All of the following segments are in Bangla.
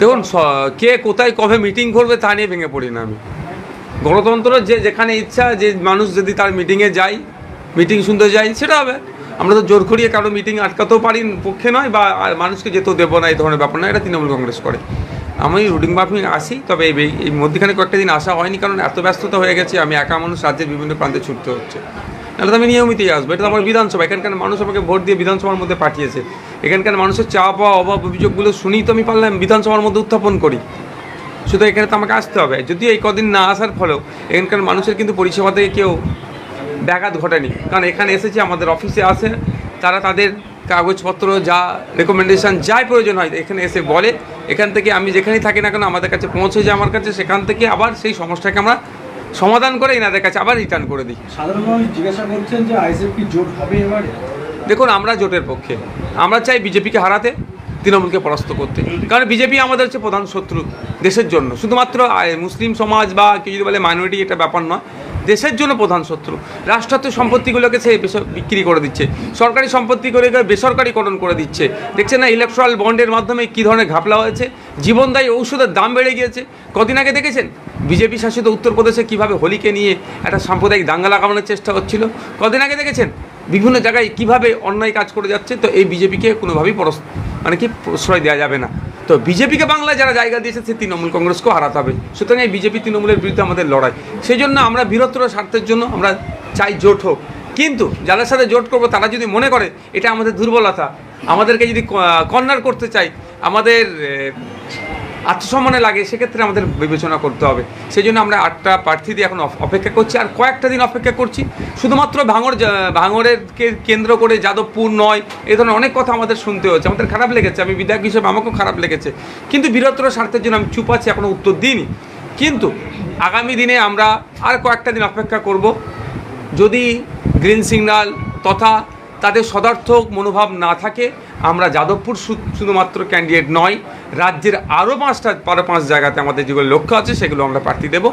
দেখুন কে কোথায় কবে মিটিং করবে তা নিয়ে ভেঙে পড়ি না আমি। গণতন্ত্র যে, যেখানে ইচ্ছা, যে মানুষ যদি তার মিটিংয়ে যায় মিটিং শুনতে যায়, সেটা হবে। আমরা তো জোর করিয়ে কারও মিটিং আটকাতেও পারি পক্ষে নয় বা আর মানুষকে যেতেও দেবো না, এই ধরনের ব্যাপার না এটা তৃণমূল কংগ্রেস করে। আমি রুটিং মাফিং আসি, তবে এই এই মধ্যখানে কয়েকটা দিন আসা হয়নি, কারণ এত ব্যস্ততা হয়ে গেছে, আমি একা মানুষ রাজ্যের বিভিন্ন প্রান্তে ছুটতে হচ্ছে। নাহলে তো আমি নিয়মিতই আসব। এটা আমার বিধানসভা। এখানকার মানুষ আমাকে ভোট দিয়ে বিধানসভার মধ্যে পাঠিয়েছে। এখানকার মানুষের চাওয়া পাওয়া, অভাব অভিযোগগুলো শুনেই তো আমি পারলাম বিধানসভার মধ্যে উত্থাপন করি। শুধু এখানে তো আমাকে আসতে হবে। যদি এই কদিন না আসার ফলেও এখানকার মানুষের কিন্তু পরিষেবা থেকে কেউ ব্যাঘাত ঘটেনি। কারণ এখানে এসেছে, আমাদের অফিসে আসে তারা তাদের কাগজপত্র, যা রেকমেন্ডেশন যাই প্রয়োজন হয়, এখানে এসে বলে। এখান থেকে আমি যেখানেই থাকি না কেন, আমাদের কাছে পৌঁছে যায় আমার কাছে। সেখান থেকে আবার সেই সমস্যাকে আমরা সমাধান করে এনাদের কাছে আবার রিটার্ন করে দিই। সাধারণ মানুষ জিজ্ঞাসা করছেন যে জোট হবে এবারে? দেখুন আমরা জোটের পক্ষে। আমরা চাই বিজেপিকে হারাতে তৃণমূলকে পরাস্ত করতে। কারণ বিজেপি আমাদের হচ্ছে প্রধান শত্রু দেশের জন্য। শুধুমাত্র মুসলিম সমাজ বা কেউ যদি বলে মাইনরিটি এটা ব্যাপার নয়। দেশের জন্য প্রধান শত্রু। রাষ্ট্রায়ত্ত সম্পত্তিগুলোকে সে বিক্রি করে দিচ্ছে। সরকারি সম্পত্তি করে বেসরকারিকরণ করে দিচ্ছে। দেখছেন না ইলেকট্রাল বন্ডের মাধ্যমে কী ধরনের ঘাপলা হয়েছে? জীবনদায়ী ঔষধের দাম বেড়ে গিয়েছে। কদিন আগে দেখেছেন, বিজেপি শাসিত উত্তরপ্রদেশে কীভাবে হোলিকে নিয়ে একটা সাম্প্রদায়িক দাঙ্গা লাগানোর চেষ্টা হচ্ছিল। কদিন আগে দেখেছেন, বিভিন্ন জায়গায় কীভাবে অন্যায় কাজ করে যাচ্ছে, তো এই বিজেপিকে কোনোভাবেই পরস মানে কি প্রশ্রয় দেওয়া যাবে না। তো বিজেপিকে বাংলায় যারা জায়গা দিয়েছে সে তৃণমূল কংগ্রেসকেও হারাতে হবে। সুতরাং এই বিজেপি তৃণমূলের বিরুদ্ধে আমাদের লড়াই। সেই জন্য আমরা বৃহত্তর স্বার্থের জন্য আমরা চাই জোট হোক। কিন্তু যাদের সাথে জোট করব, তারা যদি মনে করে, এটা আমাদের দুর্বলতা। আমাদেরকে যদি কর্নার করতে চাই, আমাদের আত্মসম্মানে লাগে, সেক্ষেত্রে আমাদের বিবেচনা করতে হবে। সেই জন্য আমরা আটটা প্রার্থী দিয়ে এখন অপেক্ষা করছি, আর কয়েকটা দিন অপেক্ষা করছি। শুধুমাত্র ভাঙর ভাঙরের কেন্দ্র করে যাদবপুর নয়, এ ধরনের অনেক কথা আমাদের শুনতে হচ্ছে আমাদের খারাপ লেগেছে, আমি বিধায়ক হিসেবে আমাকেও খারাপ লেগেছে। কিন্তু বৃহত্তর স্বার্থের জন্য আমি চুপ আছি এখনও উত্তর দিইনি। কিন্তু আগামী দিনে আমরা আর কয়েকটা দিন অপেক্ষা করব। যদি গ্রিন সিগন্যাল তথা তাদের সদার্থক মনোভাব না থাকে, আমরা যাদবপুর শুধুমাত্র ক্যান্ডিডেট নয় রাজ্যের আরও পাঁচটা আরও পাঁচ জায়গাতে আমাদের যেগুলো লক্ষ্য আছে সেগুলো আমরা প্রার্থী দেব।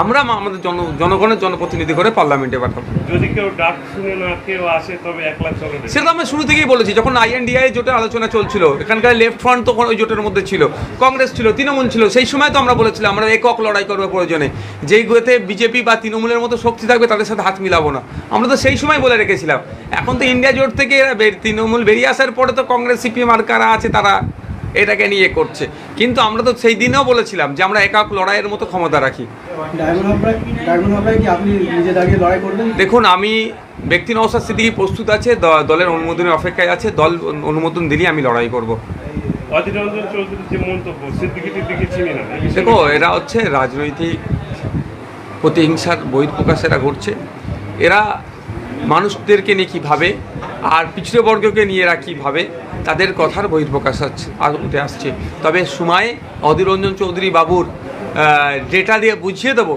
আমরা আমাদের জন জনগণের জনপ্রতিনিধি করে পার্লামেন্টে পাঠাবো। যদি কেউ ডাক শুনে না কেউ আসে তবে একলা চলে সেটা আমরা শুরু থেকেই বলেছি যখন আইএনডিআই জোটের আলোচনা চলছিল এখানকার লেফট ফ্রন্ট তখন ওই জোটের মধ্যে ছিল কংগ্রেস ছিল তৃণমূল ছিল সেই সময় তো আমরা বলেছিলাম আমরা একক লড়াই করব প্রয়োজনে। যেই গুলোতে বিজেপি বা তৃণমূলের মতো শক্তি থাকবে তাদের সাথে হাত মিলাবো না। আমরা তো সেই সময় বলে রেখেছিলাম। এখন তো ইন্ডিয়া জোট থেকে তৃণমূল বেরিয়ে আসার পরে তো কংগ্রেস সিপিএম আর কারা আছে তারা এটাকে নিয়ে করছে। কিন্তু আমরা তো সেই দিনেও বলেছিলাম যে আমরা একক লড়াইয়ের মতো ক্ষমতা রাখি। ডায়মন্ড হাবড়ায় ডায়মন্ড হাবড়ায় কি আপনি নিজে দাঁড়িয়ে লড়াই করবেন? দেখুন আমি ব্যক্তি নওসাদ সিদ্দিকি প্রস্তুত আছে দ- দলের অনুমোদনের অপেক্ষায় আছে দল অনুমোদন দিলেই আমি লড়াই করব। দেখো এরা হচ্ছে রাজনৈতিক প্রতিহিংসার বহিঃপ্রকাশ এরা ঘটছে। এরা মানুষদেরকে নিয়ে কী ভাবে? আর পিছড়ে বর্গকে নিয়ে এরা কী ভাবে তাদের কথার বহিঃপ্রকাশ আছে উঠে আসছে। তবে সময়ে অধীর রঞ্জন চৌধুরী বাবুর ডেটা দিয়ে বুঝিয়ে দেবো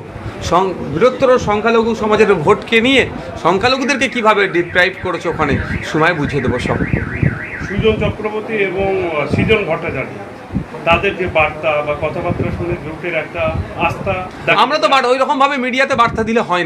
সং বৃহত্তর সংখ্যালঘু সমাজের ভোটকে নিয়ে সংখ্যালঘুদেরকে কীভাবে ডিপ্রাইভ করেছে ওখানে সময় বুঝিয়ে দেবো সব। সুজন চক্রবর্তী এবং সৃজন ভট্টাচার্য তাদের যে বার্তা বা কথাবার্তা শুনে একটা আস্থা আমরা তো ওই রকমভাবে মিডিয়াতে বার্তা দিলে হয় না।